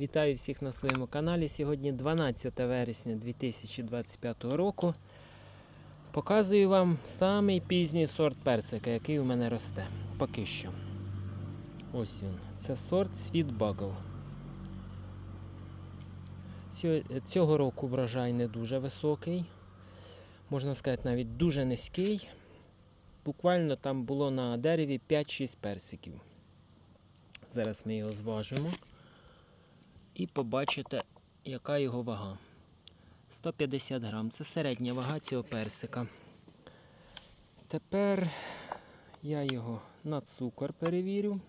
Вітаю всіх на своєму каналі. Сьогодні 12 вересня 2025 року. Показую вам самий пізній сорт персика, який у мене росте. Поки що. Ось він. Це сорт Sweet Bugle. Цього року врожай не дуже високий. Можна сказати, навіть дуже низький. Буквально там було на дереві 5-6 персиків. Зараз ми його зважимо і побачите, яка його вага. 150 грам. Це середня вага цього персика. Тепер я його на цукор перевірю.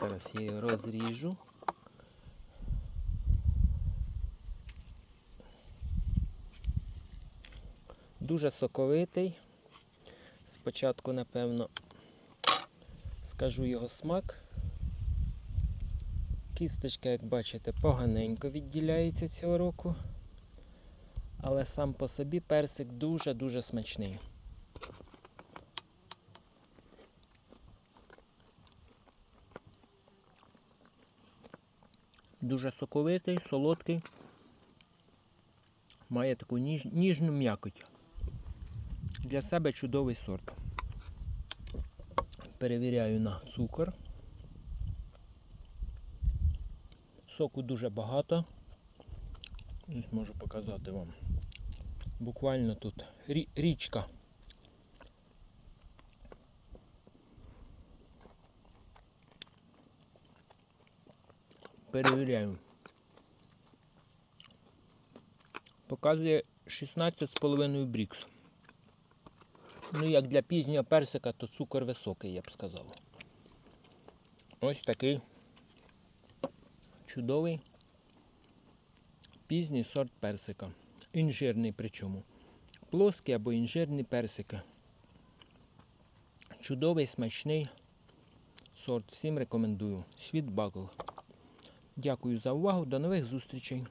Зараз я його розріжу. Дуже соковитий. Спочатку, напевно, скажу його смак. Кісточка, як бачите, поганенько відділяється цього року. Але сам по собі персик дуже-дуже смачний. Дуже соковитий, солодкий. Має таку ніж, ніжну м'якоть. Для себе чудовий сорт. Перевіряю на цукор. Соку дуже багато. Ось можу показати вам. Буквально тут річка. Перевіряю. Показує 16,5 брікс. Ну, як для пізнього персика, то цукор високий, я б сказав. Ось такий чудовий пізній сорт персика. Інжирний причому. Плоский або інжирний персики. Чудовий, смачний сорт. Всім рекомендую. Світ Багл. Дякую за увагу. До нових зустрічей.